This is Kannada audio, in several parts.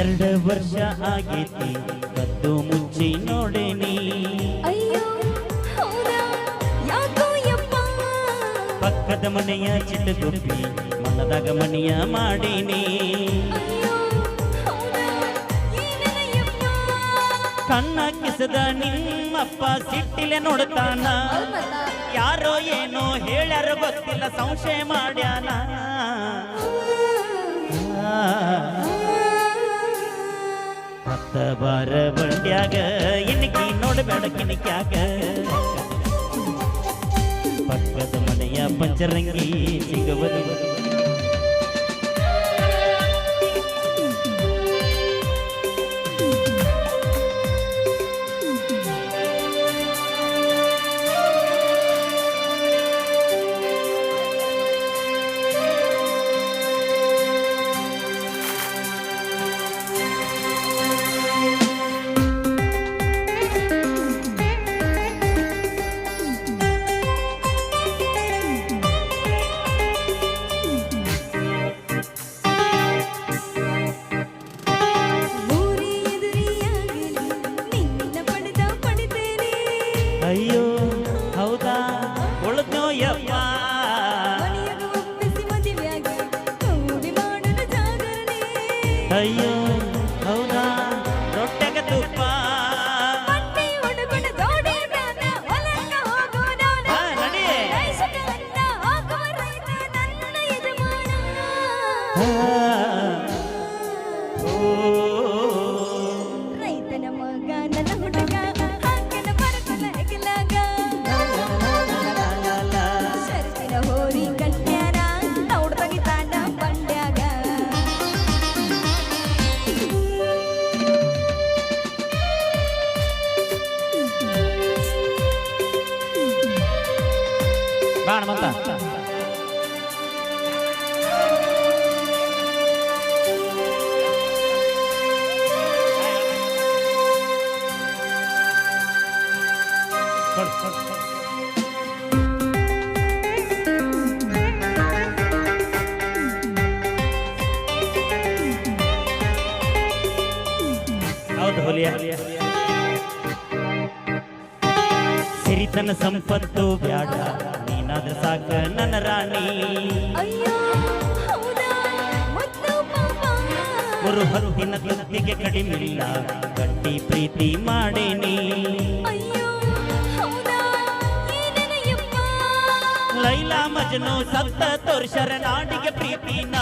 ಎರಡು ವರ್ಷ ಆಗೈತಿ ಕದ್ದು ಮುಚ್ಚಿ ನೋಡೇನಿ. ಅಯ್ಯೋ ಪಕ್ಕದ ಮನೆಯ ಚಿಟ್ಟಗುಪ್ಪಿ ಮನದಾಗ ಮನೆಯ ಮಾಡೀನಿ. ಕಣ್ಣ ಕಿಸದ ನಿಮ್ಮಪ್ಪ ಸಿಟ್ಟಿಲೆ ನೋಡ್ತಾನ. ಯಾರೋ ಏನೋ ಹೇಳ್ಯಾರ ಗೊತ್ತಿಲ್ಲ ಸಂಶಯ ಮಾಡ್ಯಾನ. ಬಾರ ಬಂಡ್ಯಾಗ ಇನ್ಕಿ ನೋಡಬೇಡ ಕಿಣಿಕ್ಯಾಗ ಪಕ್ಕದ ಮನೆಯ ಪಂಚರಂಗಿ ಸಿಗವದು ಅಯ್ಯೋ ಹೌದಾ? ರೊಟ್ಟೆಗೆ ತುಪ್ಪ. ನಡಿ. ಬಾ ಹನುಮಂತ ಕೊಡು, ಕೊಡು, ಕೊಡು. ಹೌದು ಹುಲಿಯ ಸಿರಿತನ ಸಂಪತ್ತು ಬ್ಯಾಡ ನೀನಾದ್ರ ಸಾಕ ನನ್ನ ರಾಣಿ. ஒரு ಹತ್ತಿನ ತತ್ತಿಗೆ ಕಡಿಮಿಲ್ಲ ಗಟ್ಟಿ ಪ್ರೀತಿ ಮಾಡೇನಿ. ಲೈಲಾ ಮಜನು ಸತ್ತ ತೋರ್ಷರ ನಾಡಿಗೆ ಪ್ರೀತಿನ.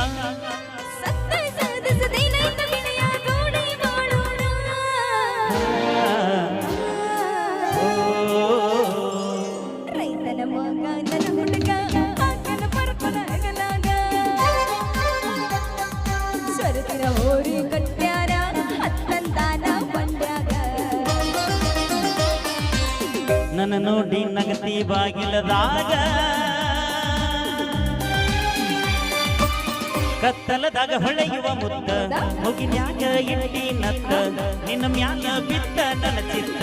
ನನ್ನ ನೋಡಿ ನಗತಿ ಬಾಗಿಲದಾಗ ಕತ್ತಲದಾಗ ಹೊಳೆಯುವ ಮುತ್ತ, ಮುಗಿನ್ಯಾಗ ಇಟ್ಟಿ ನತ್ತ ನಿನ್ನ ಮ್ಯಾಲ ಬಿತ್ತ ನನ್ನ ಚಿತ್ತ